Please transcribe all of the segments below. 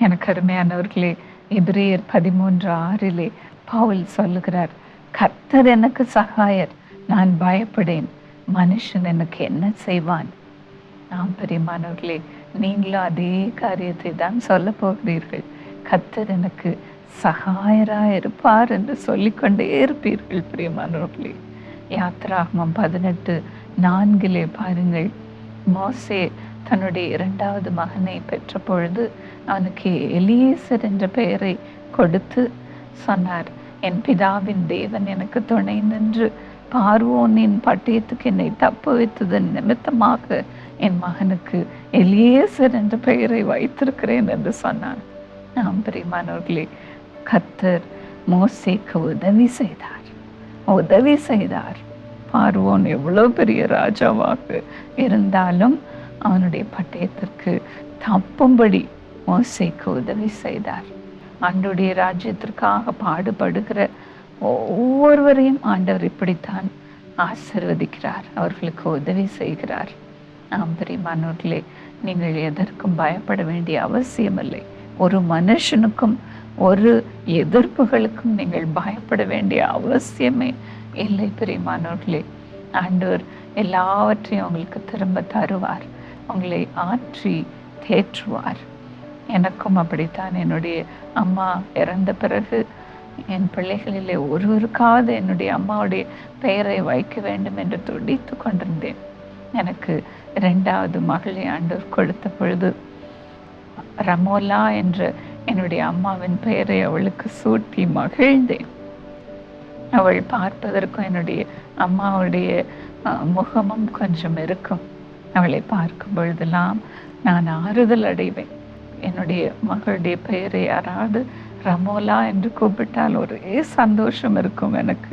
எனக்கு அருமையானவர்களே எபிரேயர் பதிமூன்று ஆறிலே பவுல் சொல்லுகிறார் கர்த்தர் எனக்கு சகாயர் நான் பயப்படேன். மனுஷன் எனக்கு என்ன செய்வான்? நாம் பெரியமானவர்களே நீங்களும் அதே காரியத்தை தான் சொல்ல போகிறீர்கள். கர்த்தர் எனக்கு சகாயராக இருப்பார் என்று சொல்லிக்கொண்டே இருப்பீர்கள் பிரியமானவர்களே. யாத்ராகமம் பதினெட்டு நான்கிலே பாருங்கள் மோசே தன்னுடைய இரண்டாவது மகனை பெற்ற பொழுது அவனுக்கு எலியேசர் என்ற பெயரை கொடுத்து சொன்னார் என் பிதாவின் தேவன் எனக்கு துணை நின்று பார்வோனின் பட்டயத்துக்கு என்னை தப்பு வைத்ததன் நிமித்தமாக என் மகனுக்கு எலியேசர் என்ற பெயரை வைத்திருக்கிறேன் என்று சொன்னான். நாம் பிரிமானவர்களே கத்தர் மோசேக்கு உதவி செய்தார். உதவி செய்தார். பார்வோன் எவ்வளோ பெரிய ராஜாவாக இருந்தாலும் அவனுடைய பட்டயத்திற்கு தப்பும்படி மோசைக்கு உதவி செய்தார். ஆண்டுடைய ராஜ்யத்திற்காக பாடுபடுகிற ஒவ்வொருவரையும் ஆண்டவர் இப்படித்தான் ஆசிர்வதிக்கிறார் அவர்களுக்கு உதவி செய்கிறார். ஆம் பிரியமானவர்களே நீங்கள் எதற்கும் பயப்பட வேண்டிய அவசியமில்லை. ஒரு மனுஷனுக்கும் ஒரு எதிர்ப்புகளுக்கும் நீங்கள் பயப்பட வேண்டிய அவசியமே இல்லை பிரியமானவர்களே ஆண்டவர் எல்லாவற்றையும் உங்களுக்கு திரும்ப தருவார். உங்களை ஆற்றி தேற்றுவார். எனக்கும் அப்படித்தான். என்னுடைய அம்மா இறந்த பிறகு என் பிள்ளைகளிலே ஒருவருக்காவது என்னுடைய அம்மாவுடைய பெயரை வைக்க வேண்டும் என்று துடித்து கொண்டிருந்தேன். எனக்கு ரெண்டாவது மகளை ஆண்டோர் கொடுத்த பொழுது ரமோலா என்ற என்னுடைய அம்மாவின் பெயரை அவளுக்கு சூட்டி மகிழ்ந்தேன். அவள் பார்ப்பதற்கும் என்னுடைய அம்மாவுடைய முகமும் கொஞ்சம் இருக்கும். அவளை பார்க்கும் பொழுதெல்லாம் நான் ஆறுதல் அடைவேன். என்னுடைய மகளுடைய பெயரை யாராவது ரமோலா என்று கூப்பிட்டால் ஒரே சந்தோஷம் இருக்கும் எனக்கு.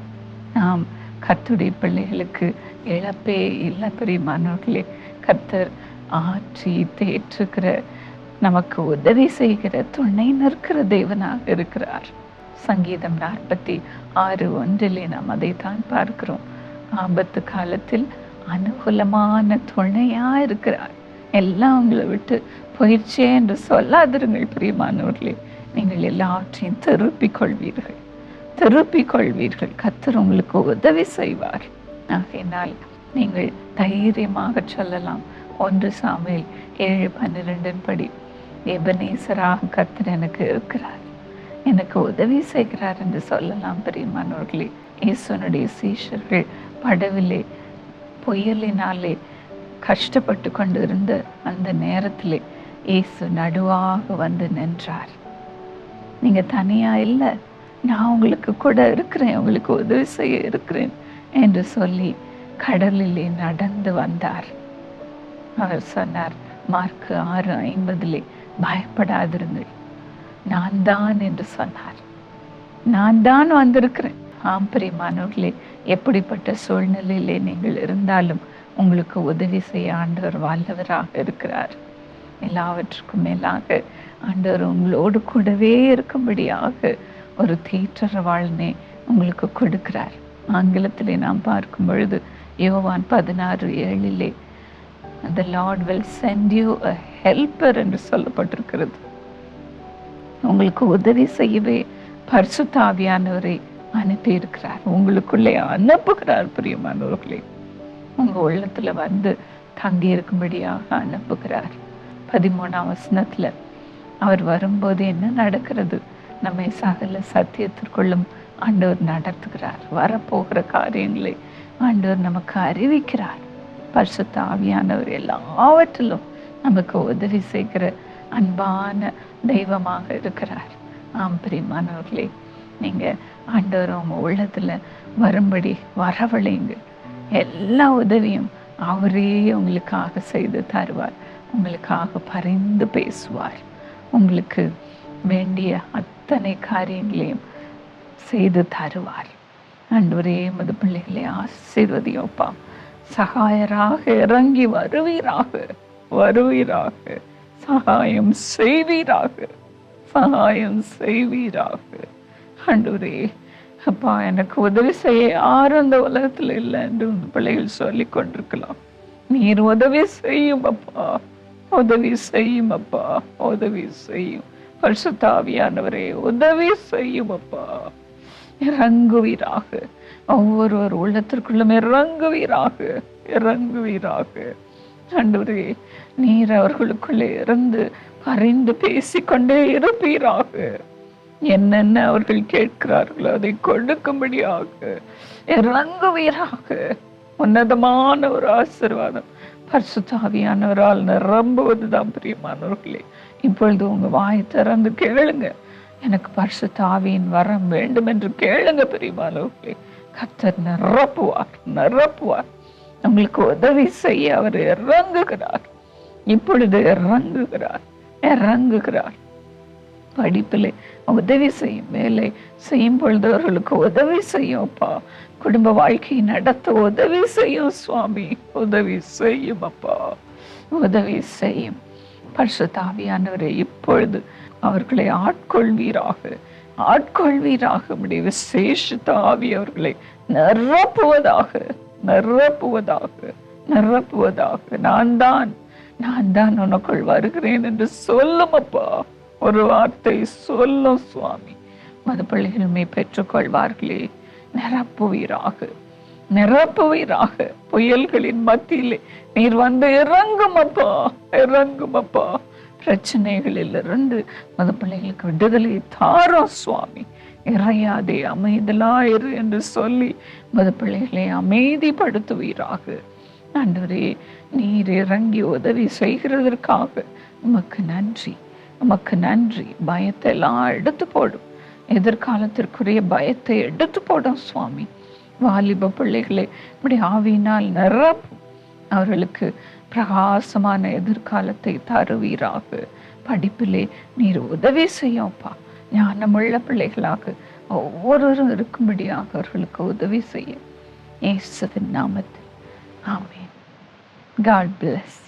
நாம் கத்துடைய பிள்ளைகளுக்கு இழப்பே இல்லை பெரியமானவர்களே கத்தர் ஆற்றி தேற்றுகிற நமக்கு உதவி செய்கிற துணை நிற்கிற தேவனாக இருக்கிறார். சங்கீதம் நாற்பத்தி ஆறு ஒன்றிலே நாம் அதைத்தான் பார்க்கிறோம். ஆபத்து காலத்தில் அனுகூலமான துணையா இருக்கிறார். எல்லாம் உங்களை விட்டு போயிடுச்சே என்று சொல்லாதிருங்கள் பிரியமானவர்களே. நீங்கள் எல்லாவற்றையும் திருப்பிக் கொள்வீர்கள் திருப்பிக் கொள்வீர்கள் கத்தர் உங்களுக்கு உதவி செய்வார். ஆகையினால் நீங்கள் தைரியமாக சொல்லலாம். ஒன்று சாமியில் ஏழு பன்னிரெண்டின் படி எபனேசராக கத்தர் எனக்கு இருக்கிறார். எனக்கு உதவி செய்கிறார் என்று சொல்லலாம் பிரியமானவர்களே. இயேசுனுடைய சீஷர்கள் படவிலே புயலினாலே கஷ்டப்பட்டு கொண்டு இருந்த அந்த நேரத்திலே இயேசு நடுவாக வந்து நின்றார். நீங்க தனியா இல்லை நான் உங்களுக்கு கூட இருக்கிறேன் உங்களுக்கு உதவி செய்ய இருக்கிறேன் என்று சொல்லி கடலிலே நடந்து வந்தார். அவர் சொன்னார் மார்க் ஆறு ஐம்பதிலே பயப்படாதிருங்கள். நான் தான் என்று சொன்னார். நான் தான் வந்திருக்கிறேன். ஆம் பிரியமானவர்களே எப்படிப்பட்ட சூழ்நிலையிலே நீங்கள் இருந்தாலும் உங்களுக்கு உதவி செய்ய ஆண்டவர் வல்லவராக இருக்கிறார். எல்லாவற்றுக்கும் மேலாக ஆண்டவர் உங்களோடு கூடவே இருக்கும்படியாக ஒரு தேற்றற வாழ்னே உங்களுக்கு கொடுக்கிறார். ஆங்கிலத்திலே நாம் பார்க்கும் பொழுது யோவான் பதினாறு ஏழிலே the Lord will send you a helper என்று சொல்லப்பட்டிருக்கிறது. உங்களுக்கு உதவி செய்யவே பரிசுத்தாவியானவரை அனுப்பி இருக்கிறார். உங்களுக்குள்ளே அனுப்புகிறார் பிரியமானவர்களே. உங்க உள்ளத்துல வந்து தங்கி இருக்கும்படியாக அனுப்புகிறார். பதிமூணாம் வசனத்துல அவர் வரும்போது என்ன நடக்கிறது? நம்மை சகல சத்தியத்திற்குள்ளும் ஆண்டவர் நடத்துகிறார். வரப்போகிற காரியங்களை ஆண்டவர் நமக்கு அறிவிக்கிறார். பரிசுத்த ஆவியானவர் எல்லாவற்றிலும் நமக்கு உதவி செய்கிற அன்பான தெய்வமாக இருக்கிறார். ஆம் பிரியமானவர்களே. நீங்க ஆண்டவர் அவங்க உள்ளத்தில் வரும்படி வரவழைங்க எல்லா உதவியும் அவரே உங்களுக்காக செய்து தருவார். உங்களுக்காக பரிந்து பேசுவார். உங்களுக்கு வேண்டிய அத்தனை காரியங்களையும் செய்து தருவார். அன்றுவரே மது பிள்ளைகளை ஆசீர்வதியோப்பா. சகாயராக இறங்கி வருவீராக வருவீராக. சகாயம் செய்வீராக சகாயம் செய்வீராக. ஆண்டவரே. அப்பா எனக்கு உதவி செய்ய யாரும் அந்த உலகத்துல இல்லை என்று உங்க பிள்ளைகள் சொல்லி கொண்டிருக்கலாம். நீர் உதவி செய்யும் அப்பா. உதவி செய்யும் அப்பா. உதவி செய்யும். பரிசுத்தாவியானவரே உதவி செய்யும் அப்பா. இறங்குவீராக. ஒவ்வொருவர் உள்ளத்திற்குள்ளும் இறங்குவீராக. இறங்குவீராக. ஆண்டவரே நீர் அவர்களுக்குள்ளே இருந்து அறிந்து பேசிக்கொண்டே இருப்பீராக. என்னென்ன அவர்கள் கேட்கிறார்களோ அதை கொடுக்கும்படியாக இறங்குவீராக. உன்னதமான ஒரு ஆசீர்வாதம். பரிசுத்தாவியானவரால் நிரம்புவதுதான் பிரியமானவர்களே. இப்பொழுது உங்க வாயை திறந்து கேளுங்க. எனக்கு பரிசுத்தாவியின் வரம் வேண்டும் என்று கேளுங்க பிரியமானவர்களே. கத்தர் நிரப்புவார் நிரப்புவார். உங்களுக்கு உதவி செய்ய அவர் இறங்குகிறார். இப்பொழுது இறங்குகிறார் இறங்குகிறார். படிப்பிலே உதவி செய்யும் வேலை செய்யும் பொழுது அவர்களுக்கு உதவி செய்யும் அப்பா. குடும்ப வாழ்க்கையை நடத்த உதவி செய்யும் சுவாமி. உதவி செய்யும் அப்பா. உதவி செய்யும். பரிசுத்தாவியானவரை இப்பொழுது அவர்களை ஆட்கொள்வீராக. ஆட்கொள்வீராக. உடைய விசேஷித்த ஆவி அவர்களை நிரப்புவதாக நிரப்புவதாக நிரப்புவதாக. நான் தான் நான் தான் உனக்குள் வருகிறேன் என்று சொல்லும் அப்பா. ஒரு வார்த்தை சொல்லும் சுவாமி. மது பள்ளிகளுமே பெற்றுக்கொள்வார்களே. நிரப்புவீராக. நிரப்புவீராக. புயல்களின் மத்தியிலே நீர் வந்து இறங்கும் அப்பா இறங்கும் அப்பா பிரச்சனைகளிலிருந்து மது பிள்ளைகளுக்கு விடுதலை தாரோ சுவாமி. இறையாதே அமைதலாயிரு என்று சொல்லி மது பிள்ளைகளை அமைதிப்படுத்துவீராக. ஆண்டவரே நீர் இறங்கி உதவி செய்கிறதற்காக உமக்கு நன்றி. உமக்கு நன்றி. பயத்தை எல்லாம் எடுத்து போடும். எதிர்காலத்திற்குரிய பயத்தை எடுத்து போடும் சுவாமி. வாலிப பிள்ளைகளை இப்படி ஆவியினால் நிரப்பும். அவர்களுக்கு பிரகாசமான எதிர்காலத்தை தருவீராக. படிப்பிலே நீர் உதவி செய்யும்ப்பா ஞானமுள்ள பிள்ளைகளாக ஒவ்வொருவரும் இருக்கும்படியாக அவர்களுக்கு உதவி செய்ய இயேசுவின் நாமத்தில். ஆமென். God plus